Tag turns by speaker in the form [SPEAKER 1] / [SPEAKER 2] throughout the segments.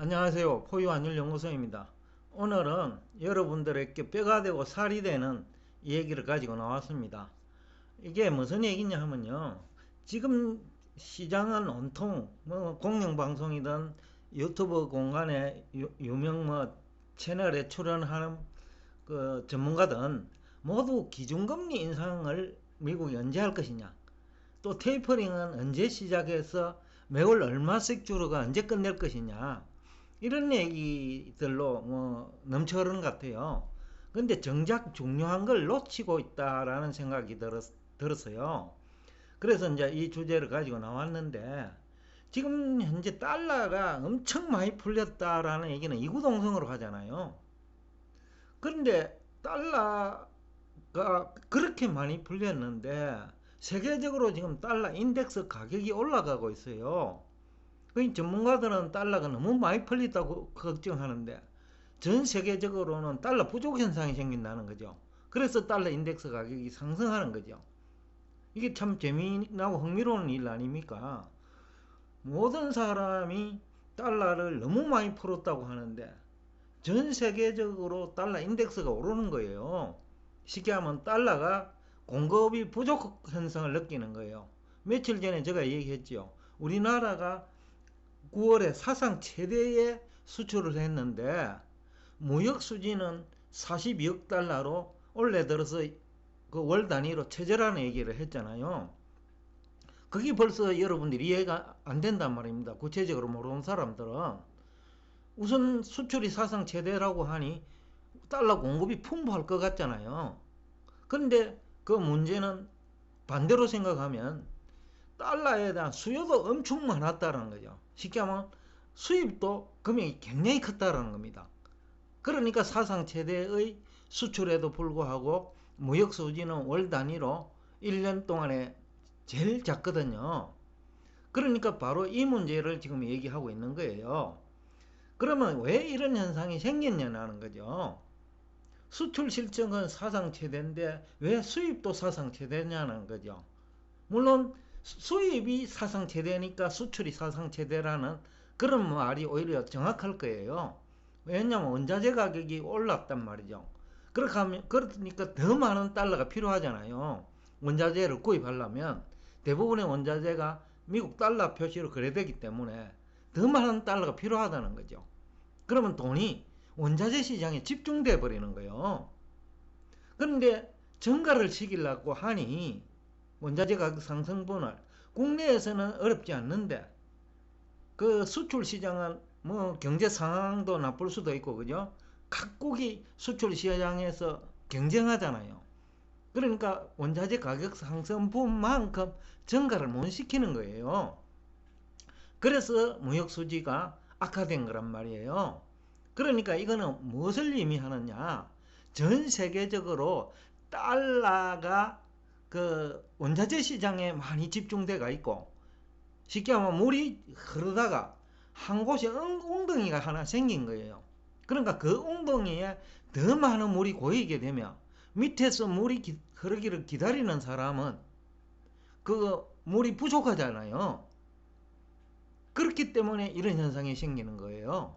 [SPEAKER 1] 안녕하세요. 포유환율연구소입니다. 오늘은 여러분들에게 뼈가 되고 살이 되는 얘기를 가지고 나왔습니다. 이게 무슨 얘기냐 하면요. 지금 시장은 온통 뭐 공영방송이든 유튜브 공간에 유, 유명 뭐 채널에 출연하는 그 전문가든 모두 기준금리 인상을 미국이 언제 할 것이냐 또 테이퍼링은 언제 시작해서 매월 얼마씩 주로가 언제 끝낼 것이냐 이런 얘기들로 뭐 넘쳐 흐르는 것 같아요. 근데 정작 중요한 걸 놓치고 있다라는 생각이 들었, 들었어요. 그래서 이제 이 주제를 가지고 나왔는데 지금 현재 달러가 엄청 많이 풀렸다라는 얘기는 이구동성으로 하잖아요. 그런데 달러가 그렇게 많이 풀렸는데 세계적으로 지금 달러 인덱스 가격이 올라가고 있어요. 그 전문가들은 달러가 너무 많이 풀렸다고 걱정하는데 전 세계적으로는 달러 부족 현상이 생긴다는 거죠. 그래서 달러 인덱스 가격이 상승하는 거죠. 이게 참 재미나고 흥미로운 일 아닙니까? 모든 사람이 달러를 너무 많이 풀었다고 하는데 전 세계적으로 달러 인덱스가 오르는 거예요. 쉽게 하면 달러가 공급이 부족 현상을 느끼는 거예요. 며칠 전에 제가 얘기했죠. 우리나라가 9월에 사상 최대의 수출을 했는데 무역 수지는 42억 달러로 올해 들어서 그 월 단위로 최저라는 얘기를 했잖아요. 그게 벌써 여러분들이 이해가 안 된단 말입니다. 구체적으로 모르는 사람들은 우선 수출이 사상 최대라고 하니 달러 공급이 풍부할 것 같잖아요. 그런데 그 문제는 반대로 생각하면 달러에 대한 수요도 엄청 많았다는 거죠. 쉽게 하면 수입도 금액이 굉장히 컸다는 겁니다. 그러니까 사상 최대의 수출에도 불구하고 무역 수지는 월 단위로 1년 동안에 제일 작거든요. 그러니까 바로 이 문제를 지금 얘기하고 있는 거예요. 그러면 왜 이런 현상이 생겼냐는 거죠. 수출 실적은 사상 최대인데 왜 수입도 사상 최대냐는 거죠. 물론 수입이 사상 최대니까 수출이 사상 최대라는 그런 말이 오히려 정확할 거예요. 왜냐하면 원자재 가격이 올랐단 말이죠. 그러니까 더 많은 달러가 필요하잖아요. 원자재를 구입하려면 대부분의 원자재가 미국 달러 표시로 거래되기 때문에 더 많은 달러가 필요하다는 거죠. 그러면 돈이 원자재 시장에 집중돼 버리는 거예요. 그런데 증가를 시키려고 하니 원자재 가격 상승분을 국내에서는 어렵지 않는데 그 수출 시장은 뭐 경제 상황도 나쁠 수도 있고 그죠? 각국이 수출 시장에서 경쟁하잖아요. 그러니까 원자재 가격 상승분만큼 증가를 못 시키는 거예요. 그래서 무역 수지가 악화된 거란 말이에요. 그러니까 이거는 무엇을 의미하느냐? 전 세계적으로 달러가 그 원자재 시장에 많이 집중돼가 있고 쉽게 하면 물이 흐르다가 한 곳에 웅덩이가 하나 생긴 거예요. 그러니까 그 웅덩이에 더 많은 물이 고이게 되면 밑에서 물이 기, 흐르기를 기다리는 사람은 그 물이 부족하잖아요. 그렇기 때문에 이런 현상이 생기는 거예요.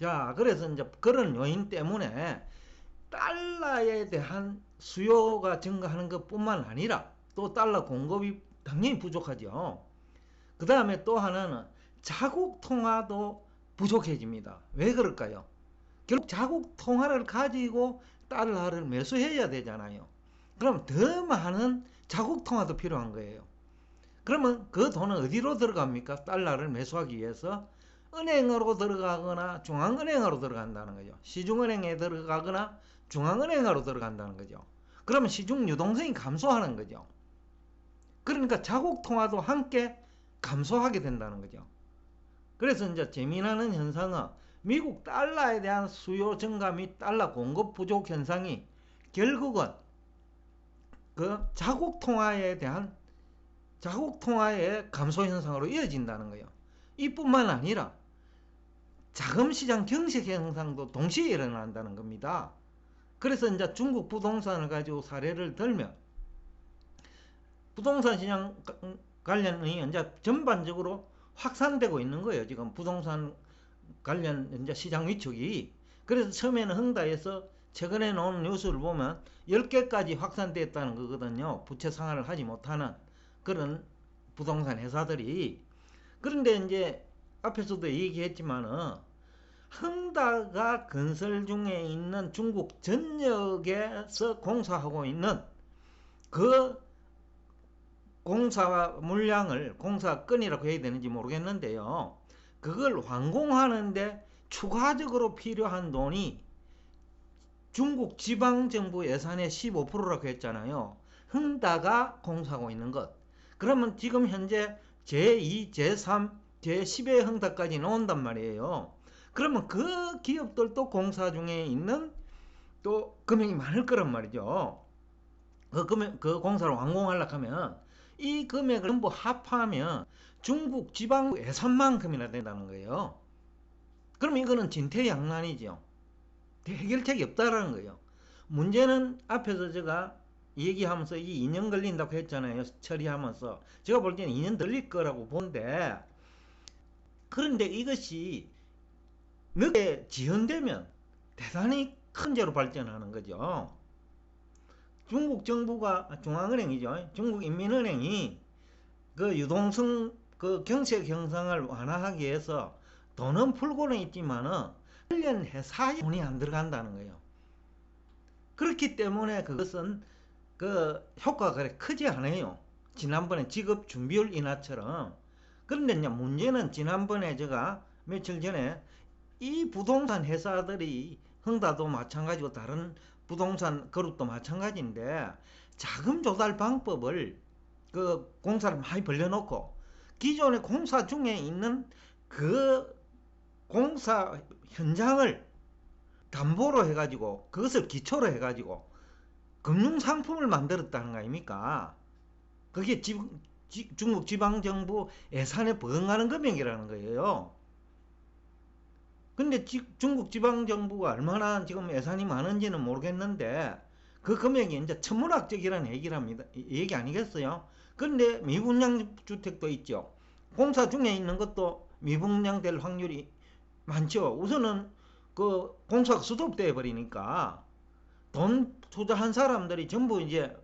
[SPEAKER 1] 자, 그래서 이제 그런 요인 때문에 달러에 대한 수요가 증가하는 것 뿐만 아니라 또 달러 공급이 당연히 부족하죠. 그 다음에 또 하나는 자국 통화도 부족해집니다. 왜 그럴까요? 결국 자국 통화를 가지고 달러를 매수해야 되잖아요. 그럼 더 많은 자국 통화도 필요한 거예요. 그러면 그 돈은 어디로 들어갑니까? 달러를 매수하기 위해서 은행으로 들어가거나 중앙은행으로 들어간다는 거죠. 시중은행에 들어가거나 중앙은행으로 들어간다는 거죠. 그러면 시중 유동성이 감소하는 거죠. 그러니까 자국 통화도 함께 감소하게 된다는 거죠. 그래서 이제 재미나는 현상은 미국 달러에 대한 수요 증가 및 달러 공급 부족 현상이 결국은 그 자국 통화에 대한 자국 통화의 감소 현상으로 이어진다는 거예요. 이뿐만 아니라 자금 시장 경색 현상도 동시에 일어난다는 겁니다. 그래서 이제 중국 부동산을 가지고 사례를 들면 부동산 시장 관련이 이제 전반적으로 확산되고 있는 거예요. 지금 부동산 관련 이제 시장 위축이 그래서 처음에는 흥다에서 최근에 나온 뉴스를 보면 10개까지 확산됐다는 거거든요. 부채 상환을 하지 못하는 그런 부동산 회사들이 그런데 이제 앞에서도 얘기했지만은 흥다가 건설 중에 있는 중국 전역에서 공사하고 있는 그 공사 물량을 공사 건이라고 해야 되는지 모르겠는데요. 그걸 완공하는데 추가적으로 필요한 돈이 중국 지방정부 예산의 15%라고 했잖아요. 흥다가 공사하고 있는 것. 그러면 지금 현재 제2, 제3, 제10의 흥다까지 나온단 말이에요. 그러면 그 기업들도 공사 중에 있는 또 금액이 많을 거란 말이죠. 그 금액, 그 공사를 완공하려고 하면 이 금액을 전부 합하면 중국 지방 예산만큼이나 된다는 거예요. 그럼 이거는 진퇴양난이죠. 해결책이 없다라는 거예요. 문제는 앞에서 제가 얘기하면서 이 2년 걸린다고 했잖아요. 처리하면서. 제가 볼 때는 2년 걸릴 거라고 보는데 그런데 이것이 늦게 지연되면 대단히 큰 죄로 발전하는 거죠. 중국 정부가 중앙은행이죠. 중국 인민은행이 그 유동성 그 경색 형상을 완화하기 위해서 돈은 풀고는 있지만은 관련 회사에 돈이 안 들어간다는 거예요. 그렇기 때문에 그것은 그 효과가 그래 크지 않아요. 지난번에 지급 준비율 인하처럼. 그런데 이제 문제는 지난번에 제가 며칠 전에 이 부동산 회사들이 흥다도 마찬가지고 다른 부동산 그룹도 마찬가지인데 자금 조달 방법을 그 공사를 많이 벌려놓고 기존의 공사 중에 있는 그 공사 현장을 담보로 해가지고 그것을 기초로 해가지고 금융상품을 만들었다는 거 아닙니까? 그게 지, 지, 중국 지방정부 예산에 부응하는 금액이라는 거예요. 근데 지, 중국 지방정부가 얼마나 지금 예산이 많은지는 모르겠는데 그 금액이 이제 천문학적이라는 얘기랍니다. 얘기 아니겠어요? 근데 미분양 주택도 있죠. 공사 중에 있는 것도 미분양 될 확률이 많죠. 우선은 그 공사가 수도돼 버리니까 돈 투자한 사람들이 전부 이제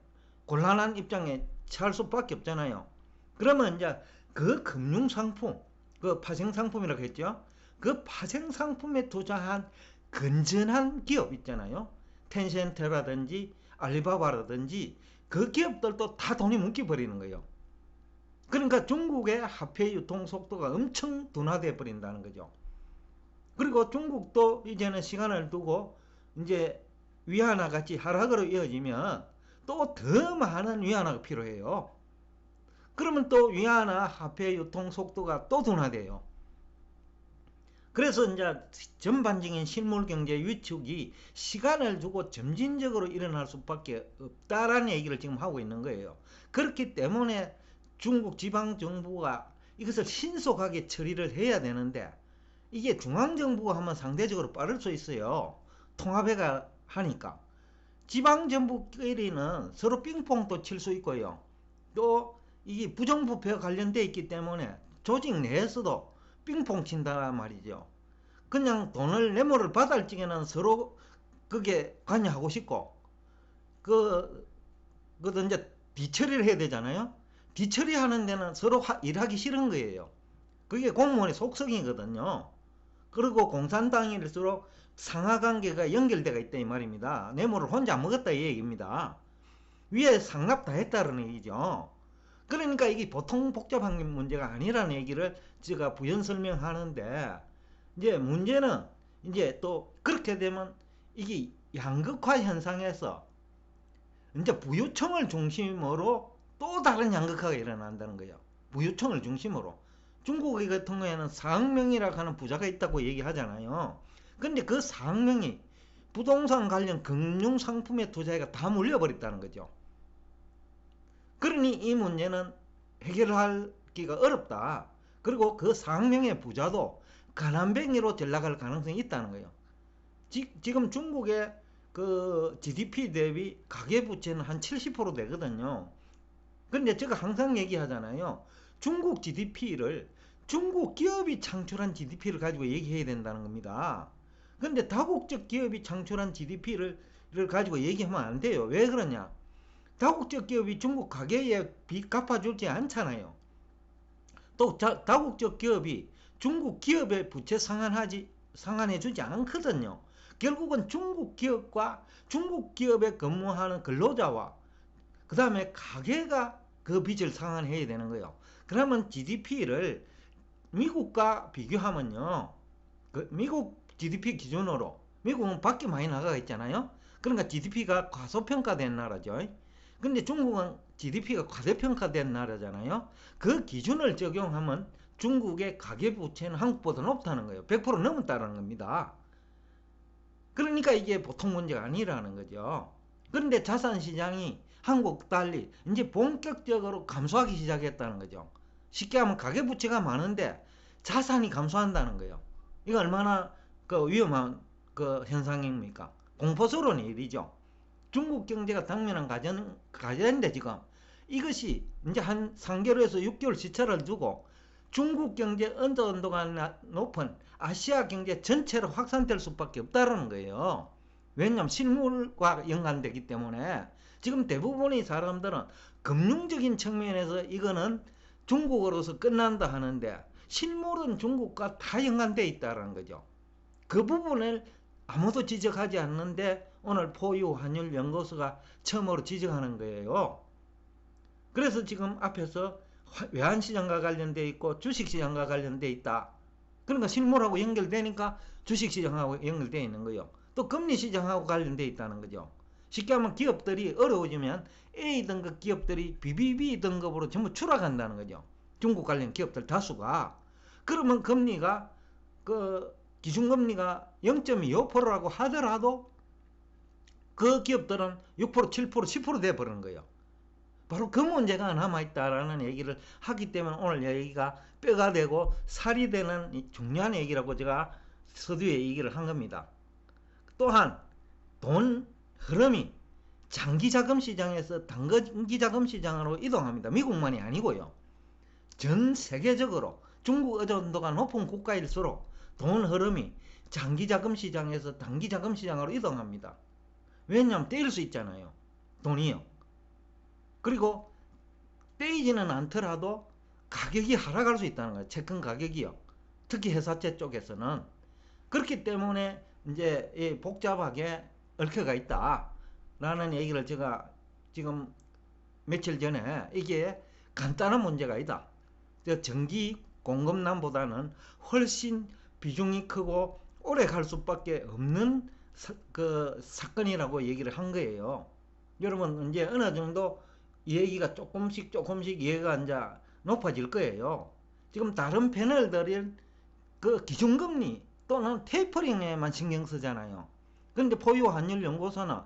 [SPEAKER 1] 곤란한 입장에 처할 수밖에 없잖아요. 그러면 이제 그 금융 상품, 그 파생 상품이라고 했죠. 그 파생 상품에 투자한 건전한 기업 있잖아요. 텐센트라든지 알리바바라든지 그 기업들도 다 돈이 묶여 버리는 거예요. 그러니까 중국의 화폐 유통 속도가 엄청 둔화돼 버린다는 거죠. 그리고 중국도 이제는 시간을 두고 이제 위안화 같이 하락으로 이어지면 또 더 많은 위안화가 필요해요. 그러면 또 위안화 화폐 유통 속도가 또 둔화돼요. 그래서 이제 전반적인 실물 경제 위축이 시간을 두고 점진적으로 일어날 수밖에 없다라는 얘기를 지금 하고 있는 거예요. 그렇기 때문에 중국 지방 정부가 이것을 신속하게 처리를 해야 되는데 이게 중앙 정부가 하면 상대적으로 빠를 수 있어요. 통합해가 하니까 지방 정부끼리는 서로 빙봉도 칠 수 있고요. 또 이게 부정부패와 관련돼 있기 때문에 조직 내에서도 빙봉 친다 말이죠. 그냥 돈을 뇌물을 받을 적에는 서로 그게 관여하고 싶고 그 그것도 이제 뒤처리를 해야 되잖아요. 뒤처리하는 데는 서로 하, 일하기 싫은 거예요. 그게 공무원의 속성이거든요. 그리고 공산당일수록 상하관계가 연결되어 있다 이 말입니다. 뇌물을 혼자 먹었다 이 얘기입니다. 위에 상납 다 했다는 얘기죠. 그러니까 이게 보통 복잡한 문제가 아니라는 얘기를 제가 부연 설명하는데 이제 문제는 이제 또 그렇게 되면 이게 양극화 현상에서 이제 부유층을 중심으로 또 다른 양극화가 일어난다는 거예요. 부유층을 중심으로. 중국 같은 경우에는 4억 명이라고 하는 부자가 있다고 얘기하잖아요. 근데 그 4억 명이 부동산 관련 금융 상품에 투자해가 다 물려버렸다는 거죠. 그러니 이 문제는 해결하기가 어렵다. 그리고 그 4억 명의 부자도 가난뱅이로 전락할 가능성이 있다는 거예요. 지, 금 중국의 그 GDP 대비 가계부채는 한 70% 되거든요. 근데 제가 항상 얘기하잖아요. 중국 GDP를 중국 기업이 창출한 GDP를 가지고 얘기해야 된다는 겁니다. 근데 다국적 기업이 창출한 GDP를 가지고 얘기하면 안 돼요. 왜 그러냐? 다국적 기업이 중국 가계에 빚 갚아주지 않잖아요. 또 자, 다국적 기업이 중국 기업의 부채 상환하지 상환해주지 않거든요. 결국은 중국 기업과 중국 기업에 근무하는 근로자와 그 다음에 가게가 그 빚을 상환해야 되는 거예요. 그러면 GDP를 미국과 비교하면요. 그 미국 GDP 기준으로 미국은 밖에 많이 나가 있잖아요. 그러니까 GDP가 과소평가된 나라죠. 근데 중국은 GDP가 과대평가된 나라잖아요. 그 기준을 적용하면 중국의 가계부채는 한국보다 높다는 거예요. 100% 넘었다는 겁니다. 그러니까 이게 보통 문제가 아니라는 거죠. 그런데 자산시장이 한국 달리 이제 본격적으로 감소하기 시작했다는 거죠. 쉽게 하면 가계부채가 많은데 자산이 감소한다는 거예요. 이거 얼마나 그 위험한 그 현상입니까? 공포스러운 일이죠. 중국 경제가 당면한 가전, 가전인데 지금 이것이 이제 한 3개월에서 6개월 시차를 두고 중국 경제 어느 정도가 높은 아시아 경제 전체로 확산될 수밖에 없다는 거예요. 왜냐하면 실물과 연관되기 때문에 지금 대부분의 사람들은 금융적인 측면에서 이거는 중국으로서 끝난다 하는데 실물은 중국과 다 연관되어 있다는 거죠. 그 부분을 아무도 지적하지 않는데 오늘 포유 환율 연구소가 처음으로 지적하는 거예요. 그래서 지금 앞에서 외환시장과 관련돼 있고 주식시장과 관련돼 있다. 그러니까 실물하고 연결되니까 주식시장하고 연결되어 있는 거예요. 또 금리시장하고 관련돼 있다는 거죠. 쉽게 하면 기업들이 어려워지면 A 등급 기업들이 BBB 등급으로 전부 추락한다는 거죠. 중국 관련 기업들 다수가. 그러면 금리가 그 기준금리가 0.25%라고 하더라도 그 기업들은 6%, 7%, 10% 돼버리는 거예요. 바로 그 문제가 남아있다라는 얘기를 하기 때문에 오늘 얘기가 뼈가 되고 살이 되는 중요한 얘기라고 제가 서두에 얘기를 한 겁니다. 또한 돈 흐름이 장기 자금 시장에서 단기 자금 시장으로 이동합니다. 미국만이 아니고요. 전 세계적으로 중국 의존도가 높은 국가일수록 돈 흐름이 장기 자금 시장에서 단기 자금 시장으로 이동합니다. 왜냐하면 떼일 수 있잖아요. 돈이요. 그리고 떼이지는 않더라도 가격이 하락할 수 있다는 거예요. 채권 가격이요. 특히 회사채 쪽에서는. 그렇기 때문에 이제 복잡하게 얽혀가 있다. 라는 얘기를 제가 지금 며칠 전에 이게 간단한 문제가 아니다. 전기 공급난보다는 훨씬 비중이 크고 오래 갈 수밖에 없는 사, 그 사건이라고 얘기를 한 거예요. 여러분 이제 어느 정도 얘기가 조금씩 조금씩 이해가 이제 높아질 거예요. 지금 다른 패널들은 그 기준금리 또는 테이퍼링에만 신경 쓰잖아요. 그런데 포유 환율 연구소는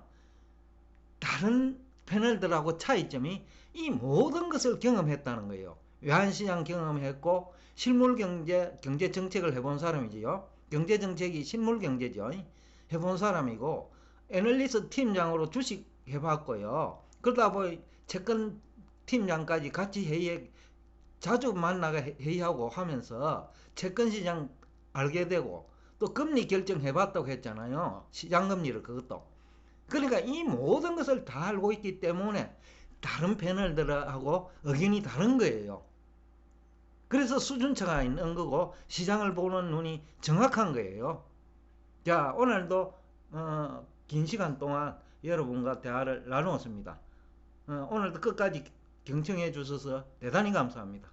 [SPEAKER 1] 다른 패널들하고 차이점이 이 모든 것을 경험했다는 거예요. 외환시장 경험했고 실물 경제 경제 정책을 해본 사람이지요. 경제 정책이 실물 경제죠. 해본 사람이고 애널리스트 팀장으로 주식 해봤고요. 그러다 보니 채권 팀장까지 같이 회의에 자주 만나가 회의하고 하면서 채권 시장 알게 되고 또 금리 결정해 봤다고 했잖아요. 시장 금리를 그것도. 그러니까 이 모든 것을 다 알고 있기 때문에 다른 패널들하고 의견이 다른 거예요. 그래서 수준차가 있는 거고 시장을 보는 눈이 정확한 거예요. 자 오늘도 어, 긴 시간 동안 여러분과 대화를 나누었습니다. 어, 오늘도 끝까지 경청해 주셔서 대단히 감사합니다.